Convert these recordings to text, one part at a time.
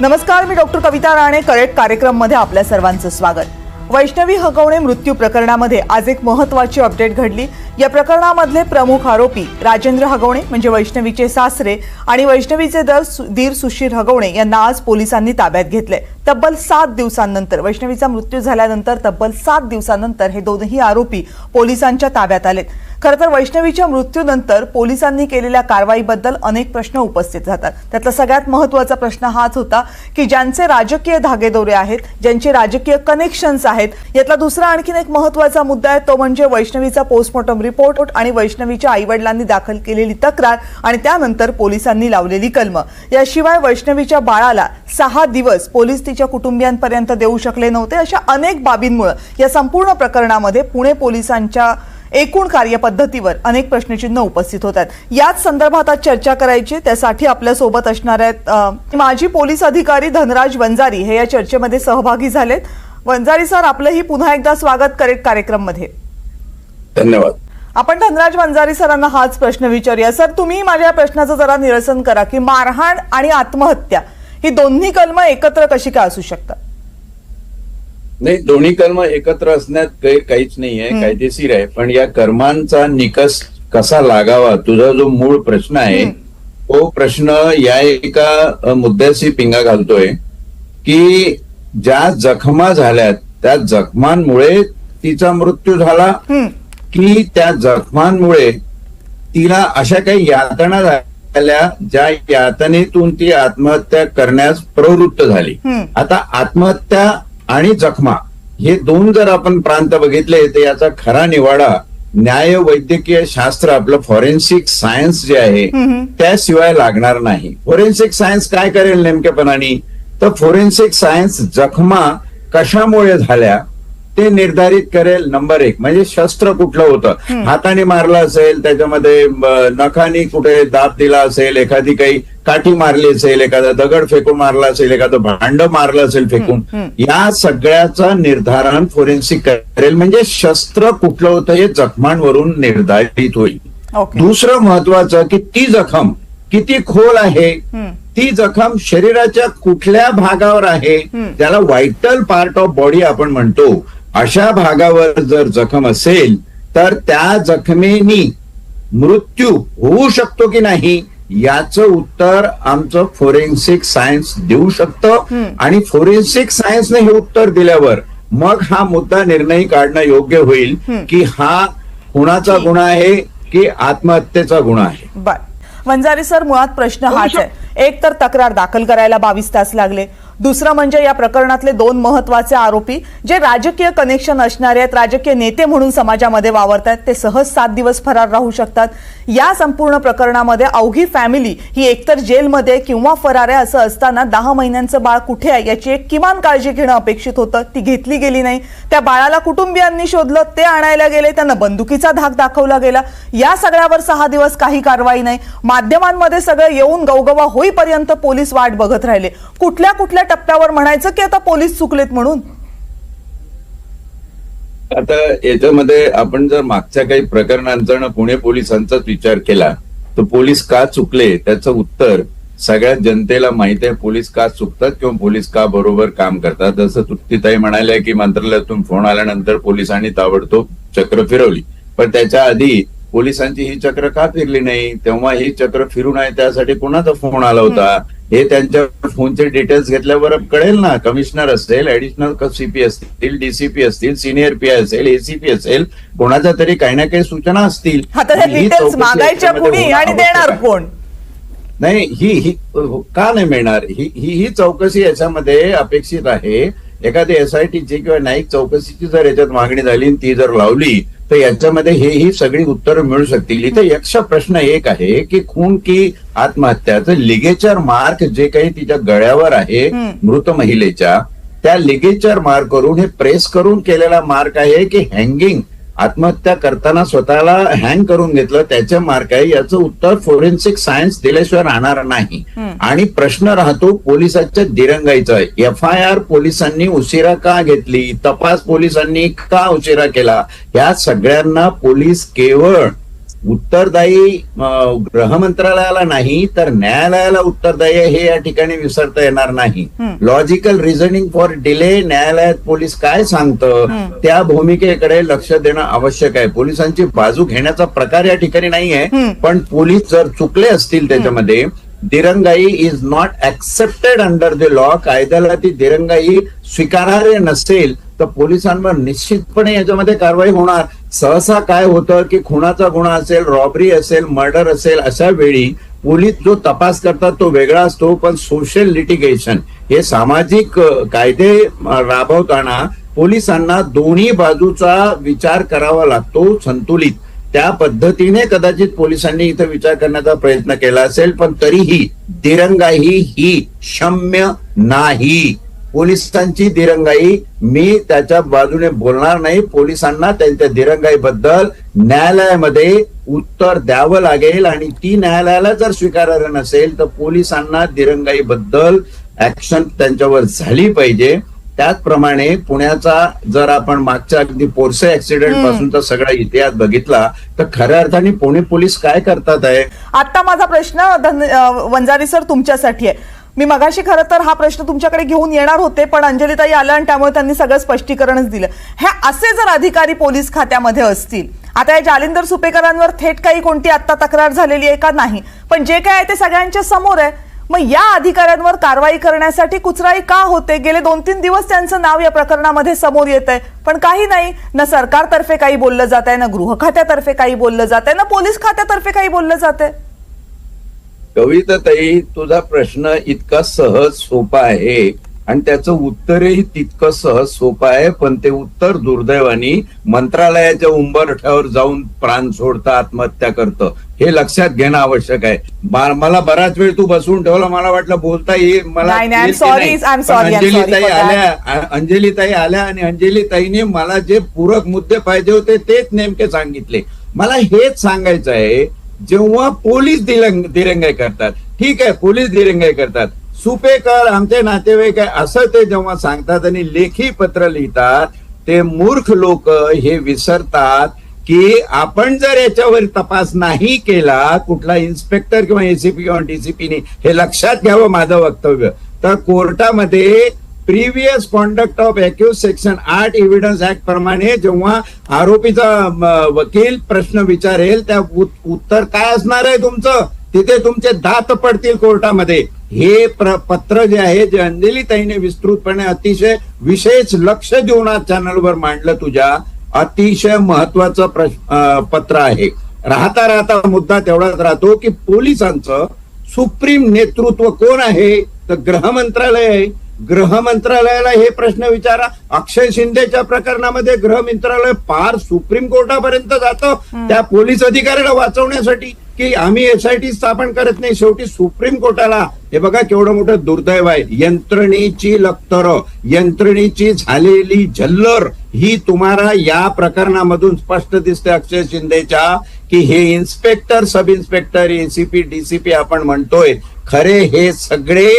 नमस्कार मी doctor Kavita Rane. Correct कार्यक्रममध्ये आपल्या सर्वांचं स्वागत. वैष्णवी हगवणे मृत्यू प्रकरणामध्ये आज एक महत्वाची अपडेट घडली. या प्रकरणामधले प्रमुख आरोपी राजेंद्र हगवणे म्हणजे वैष्णवीचे सासरे आणि वैष्णवीचे दर दीर सुशीर हगवणे यांना आज पोलिसांनी ताब्यात घेतले तब्बल सात दिवसांनंतर वैष्णवीचा मृत्यू झाल्यानंतर तब्बल सात दिवसांनंतर हे दोनही आरोपी पोलिसांच्या ताब्यात आलेत. खरं तर वैष्णवीच्या मृत्यूनंतर पोलिसांनी केलेल्या कारवाईबद्दल अनेक प्रश्न उपस्थित राहतात. त्यातला सगळ्यात महत्त्वाचा प्रश्न हाच होता की ज्यांचे राजकीय धागेदोरे आहेत ज्यांचे राजकीय कनेक्शन्स आहेत यातला दुसरा आणखीन एक महत्त्वाचा मुद्दा आहे तो म्हणजे वैष्णवीचा पोस्टमॉर्टम रिपोर्ट आणि वैष्णवीच्या आईवडिलांनी दाखल केलेली तक्रार आणि त्यानंतर पोलिसांनी लावलेली कलम. याशिवाय वैष्णवीच्या बाळाला सहा दिवस पोलीस तिच्या कुटुंबियांपर्यंत देऊ शकले नव्हते अशा अनेक बाबींमुळे या संपूर्ण प्रकरणामध्ये पुणे पोलिसांच्या एकूण कार्यपद्धतीवर अनेक प्रश्नचिन्ह उपस्थित होत आहेत याच संदर्भात आज चर्चा करायची त्यासाठी आपल्यासोबत असणार आहेत माजी पोलीस अधिकारी धनराज वंजारी हे या चर्चेमध्ये सहभागी झालेत. वंजारी सर आपलंही पुन्हा एकदा स्वागत करेक्ट कार्यक्रममध्ये धन्यवाद. आपण धनराज वंजारी सरांना हाच प्रश्न विचारूया. सर तुम्ही माझ्या प्रश्नाचं जरा निरसन करा की मारहाण आणि आत्महत्या ही दोन्ही कलम एकत्र कशी काय असू शकतात? नाही दोन्ही कर्म एकत्र असण्यात काही काहीच नाही आहे कायदेशीर आहे. पण या कर्मांचा निकष कसा लागावा तुझा जो मूळ प्रश्न आहे तो प्रश्न या एका मुद्द्याशी पिंगा घालतोय की ज्या जखमा झाल्यात त्या जखमांमुळे तिचा मृत्यू झाला की त्या जखमांमुळे तिला अशा काही यातना झाल्या ज्या यातनेतून ती आत्महत्या करण्यास प्रवृत्त झाली. आता आत्महत्या आणि जखमा. हे दोन जर आपण प्रांत बघितले तर याचा खरा निवाडा न्याय वैद्यकीय शास्त्र आपलं फॉरेन्सिक सायन्स जे आहे. त्याशिवाय लागणार नाही. फॉरेन्सिक सायन्स काय करेल नेमकेपणाने? तर फॉरेन्सिक सायन्स जखमा कशामुळे झाल्या ते निर्धारित करेल नंबर एक. म्हणजे शस्त्र कुठलं होतं? हाताने मारलं असेल त्याच्यामध्ये नखानी कुठे दाब दिला असेल एखादी काही काठी मारली असेल एखादा दगड फेकून मारला असेल एखादं भांड मारलं असेल फेकून या सगळ्याचं निर्धारण फॉरेन्सिक करेल. म्हणजे शस्त्र कुठलं होतं हे जखमांवरून निर्धारित होईल. दुसरं महत्वाचं की ती जखम किती खोल आहे. ती जखम शरीराच्या कुठल्या भागावर आहे. ज्याला व्हायटल पार्ट ऑफ बॉडी आपण म्हणतो. अशा भागावर जर जखम असेल तर त्या जखमेनी मृत्यू होऊ शकतो की नाही? याचं उत्तर आमचं फोरेन्सिक सायन्स देऊ शकतं. आणि फोरेन्सिक सायन्सने हे उत्तर दिल्यावर मग हा मुद्दा निर्णय काढणं योग्य होईल की हा कुणाचा गुन्हा आहे की आत्महत्येचा गुन्हा आहे. वंजारी सर मुळात प्रश्न हाच आहे. एक तर तक्रार दाखल करायला बावीस तास लागले. दुसरं म्हणजे या प्रकरणातले दोन महत्त्वाचे आरोपी जे राजकीय कनेक्शन असणारे आहेत राजकीय नेते म्हणून समाजामध्ये वावरत आहेत ते सहज सात दिवस फरार राहू शकतात. या संपूर्ण प्रकरणामध्ये अवघी फॅमिली ही एकतर जेलमध्ये किंवा फरार आहे असं असताना दहा महिन्यांचं बाळ कुठे आहे याची एक किमान काळजी घेणं अपेक्षित होतं ती घेतली गेली नाही. त्या बाळाला कुटुंबियांनी शोधलं ते आणायला गेले त्यांना बंदुकीचा धाक दाखवला गेला. या सगळ्यावर सहा दिवस काही कारवाई नाही. माध्यमांमध्ये सगळं येऊन गवगवा होईपर्यंत पोलीस वाट बघत राहिले. कुठल्या कुठल्या टप्प्यावर म्हणायचं की आता पोलीस चुकलेत म्हणून? आता याच्यामध्ये आपण जर मागच्या काही प्रकरणांचा आणि पुणे पोलिसांचाच विचार केला तर पोलीस का चुकले? त्याचं उत्तर सगळ्या जनतेला माहिती आहे पोलीस का चुकतात किंवा पोलीस का बरोबर काम करतात? जसं तृप्तीताई म्हणाल्या की मंत्रालयातून फोन आल्यानंतर पोलिसांनी ताबडतोब चक्र फिरवली. पण त्याच्या आधी पोलिसांची ही चक्र का फिरली नाही? तेव्हा ही चक्र फिरू नये त्यासाठी कोणाचा फोन आला होता? हे त्यांच्या फोनचे डिटेल्स घेतल्यावर कळेल ना. कमिशनर असेल ऍडिशनल सीपी असतील डीसीपी असतील सिनियर पी असेल एसीपी असेल कोणाच्या तरी काही ना काही सूचना असतील. मागायच्या आणि देणार. कोण? नाही ही ही का नाही मिळणार? ही ही चौकशी याच्यामध्ये अपेक्षित आहे. एखादी एसआयटीची किंवा न्यायिक चौकशीची जर याच्यात मागणी झाली ती जर लावली तर याच्यामध्ये हे ही सगळी उत्तरं मिळू शकतील. इथे यक्ष प्रश्न एक आहे की खून की आत्महत्याचं लिगेचर मार्क जे काही तिच्या गळ्यावर आहे मृत महिलेच्या त्या लिगेचर मार्क करून हे प्रेस करून केलेला मार्क आहे की हँगिंग आत्महत्या करताना स्वतःला हँग करून घेतलं त्याचे मार्क आहे याचं उत्तर फोरेन्सिक सायन्स दिल्याशिवाय राहणार नाही. आणि प्रश्न राहतो पोलिसाच्या दिरंगाईचा. एफ आय आर पोलिसांनी उशिरा का घेतली? तपास पोलिसांनी का उशिरा केला? या सगळ्यांना पोलीस केवळ उत्तरदायी अं, गृह मंत्रालयाला नाही तर न्यायालयाला उत्तरदायी हे या ठिकाणी विसरता येणार नाही. लॉजिकल रिझनिंग फॉर डिले न्यायालयात पोलीस काय सांगतं. त्या भूमिकेकडे लक्ष देणं आवश्यक आहे पोलिसांची बाजू घेण्याचा प्रकार या ठिकाणी नाहीये. पण पोलीस जर चुकले असतील त्याच्यामध्ये दिरंगाई is not accepted under the law कायद्याला ती दिरंगाई स्वीकारार्ह नसेल तर पोलिसांवर निश्चितपणे याच्यामध्ये कारवाई होणार. सहसा काय होतं की खुनाचा गुन्हा असेल रॉबरी असेल मर्डर असेल अशा वेळी पोलीस जो तपास करतात तो वेगळा असतो पण सोशल लिटिगेशन हे सामाजिक कायदे राबवताना पोलिसांना दोन्ही बाजूचा विचार करावा लागतो संतुलित. त्या पद्धतीने कदाचित पोलिसांनी इथं विचार करण्याचा प्रयत्न केला असेल पण तरीही दिरंगाई ही क्षम्य नाही. पोलिसांची दिरंगाई. मी त्याच्या बाजूने बोलणार नाही. पोलिसांना त्यांच्या दिरंगाईबद्दल न्यायालयामध्ये उत्तर द्यावं लागेल आणि ती न्यायालयाला जर स्वीकारार्ह नसेल तर पोलिसांना दिरंगाईबद्दल ऍक्शन त्यांच्यावर झाली पाहिजे. त्याचप्रमाणे पुण्याचा जर आपण मागच्या अगदी पोरसे ऍक्सिडेंट. पासूनचा सगळा इतिहास बघितला तर खऱ्या अर्थाने पुणे पोलीस काय करतात आहे? आता माझा प्रश्न वंजारी सर तुमच्यासाठी आहे. मी मगाशी खरं तर हा प्रश्न तुमच्याकडे घेऊन येणार होते पण अंजलीताई आलं आणि त्यामुळे त्यांनी सगळं स्पष्टीकरणच दिलं. हे असे जर अधिकारी पोलीस खात्यामध्ये असतील आता या जालिंदर सुपेकरांवर थेट काही कोणती आत्ता तक्रार झालेली आहे का नाही पण जे काय आहे ते सगळ्यांच्या समोर आहे. मग या अधिकाऱ्यांवर कारवाई करण्यासाठी कुचराई का होते? गेले दोन तीन दिवस त्यांचं नाव या प्रकरणामध्ये समोर येत आहे. पण काही नाही ना सरकारतर्फे काही बोललं जात आहे ना गृह खात्यातर्फे काही बोललं जात आहे ना पोलीस खात्यातर्फे काही बोललं जात आहे. कविताताई तुझा प्रश्न इतका सहज सोपा आहे आणि त्याचं उत्तरही तितकं सहज सोपं आहे पण ते उत्तर दुर्दैवानी मंत्रालयाच्या उंबरठ्यावर जाऊन प्राण सोडतं आत्महत्या करतं. हे लक्षात घेणं आवश्यक आहे. मला बराच वेळ तू बसवून ठेवला मला वाटलं बोलता येईल मला अंजलीताई. आल्या अंजलीताई आल्या आणि अंजलीताईने मला जे पूरक मुद्दे पाहिजे होते तेच नेमके सांगितले. मला हेच सांगायचं आहे जेव्हा पोलीस दिलंग दिरंगाई करतात. ठीक आहे पोलीस दिरंगाई करतात. सुपेकर आमचे नातेवाईक आहे असं ते जेव्हा सांगतात आणि लेखी पत्र लिहितात ते मूर्ख लोक हे विसरतात की आपण जर याच्यावर तपास नाही केला कुठला इन्स्पेक्टर किंवा एसीपी किंवा डीसीपीने हे लक्षात घ्यावं माझं वक्तव्य. तर कोर्टामध्ये previous conduct of accused section आठ एव्हिडन्स ऍक्ट प्रमाणे जेव्हा आरोपीचा वकील प्रश्न विचारेल त्या उत्तर काय असणार आहे तुमचं? तिथे तुमचे दात पडतील कोर्टामध्ये. हे प्र- पत्र जे आहे जे अंजलीताईने विस्तृतपणे अतिशय विशेष लक्ष देऊन आज चॅनलवर मांडलं तुझ्या अतिशय महत्वाचं पत्र आहे. राहता राहता मुद्दा तेवढाच राहतो की पोलिसांचं सुप्रीम नेतृत्व कोण आहे? तर गृह मंत्रालय आहे. गृह मंत्रालयाला हे प्रश्न विचारा. अक्षय शिंदेच्या प्रकरणामध्ये गृह मंत्रालय पार सुप्रीम कोर्टापर्यंत जातं. त्या पोलीस अधिकाऱ्याला वाचवण्यासाठी की आम्ही एसआयटी स्थापन करत नाही. शेवटी सुप्रीम कोर्टाला हे बघा केवढं मोठं दुर्दैव आहे. यंत्रणेची लक्तर यंत्रणेची झालेली झल्लर ही तुम्हाला या प्रकरणामधून स्पष्ट दिसते अक्षय शिंदेच्या की हे inspector sub inspector ACP DCP आपण म्हणतोय. खरे हे सगळे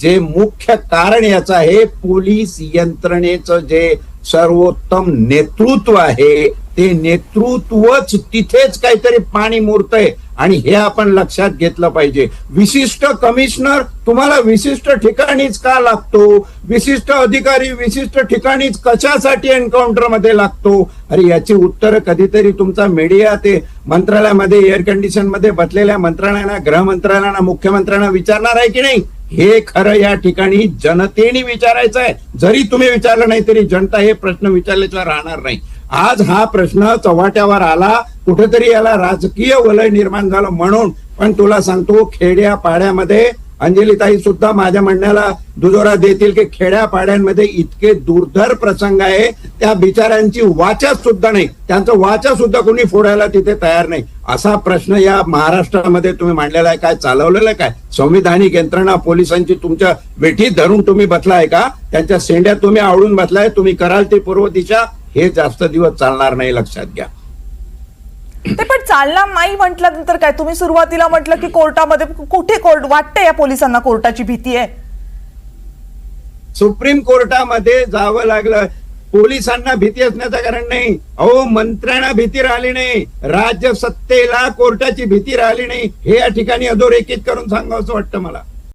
जे मुख्य कारण याचं आहे पोलीस यंत्रणेचं जे सर्वोत्तम नेतृत्व आहे ते नेतृत्वच तिथेच काहीतरी पाणी मुरतंय. आणि हे आपण लक्षात घेतलं पाहिजे. विशिष्ट कमिशनर तुम्हाला विशिष्ट ठिकाणीच का लागतो? विशिष्ट अधिकारी विशिष्ट ठिकाणीच कशासाठी एन्काउंटरमध्ये लागतो? अरे याची उत्तर कधीतरी तुमचा मीडिया ते मंत्रालयामध्ये एअर कंडिशनमध्ये बसलेल्या मंत्रालयांना गृह मंत्रालयाना मुख्यमंत्र्यांना विचारणार आहे की नाही? हे खरं या ठिकाणी जनतेने विचारायचं आहे. जरी तुम्ही विचारलं नाही तरी जनता हे प्रश्न विचारल्याशिवाय राहणार नाही. आज हा प्रश्न चव्हाट्यावर आला कुठेतरी याला राजकीय वलय निर्माण झालं म्हणून. पण तुला सांगतो खेड्या पाड्यामध्ये अंजलीताई सुद्धा माझ्या म्हणण्याला दुजोरा देतील की खेड्या पाड्यांमध्ये इतके दुर्धर प्रसंग आहे. त्या बिचाऱ्यांची वाचा सुद्धा नाही. त्यांचं वाचा सुद्धा कोणी फोडायला तिथे तयार नाही. असा प्रश्न या महाराष्ट्रामध्ये तुम्ही मांडलेला आहे. काय चालवलेला आहे काय? संविधानिक यंत्रणा पोलिसांची तुमच्या वेठी धरून तुम्ही बसलाय का? त्यांच्या सेंड्यात तुम्ही आवडून बसलाय. तुम्ही कराल ती पूर्व दिशा. हे जास्त दिवस चालणार नाही लक्षात घ्या. ते पण चालणार नाही म्हटल्यानंतर काय? तुम्ही सुरुवातीला म्हटलं की कोर्टामध्ये कुठे कोर्ट? वाटते या पोलिसांना कोर्टाची भीती आहे? सुप्रीम कोर्टामध्ये जावं लागलं. पोलिसांना भीती असण्याचं कारण नाही. अहो मंत्र्यांना भीती राहिली नाही. राज्य सत्तेला कोर्टाची भीती राहिली नाही. हे या ठिकाणी अधोरेखित करून सांगावं असं वाटतं मला.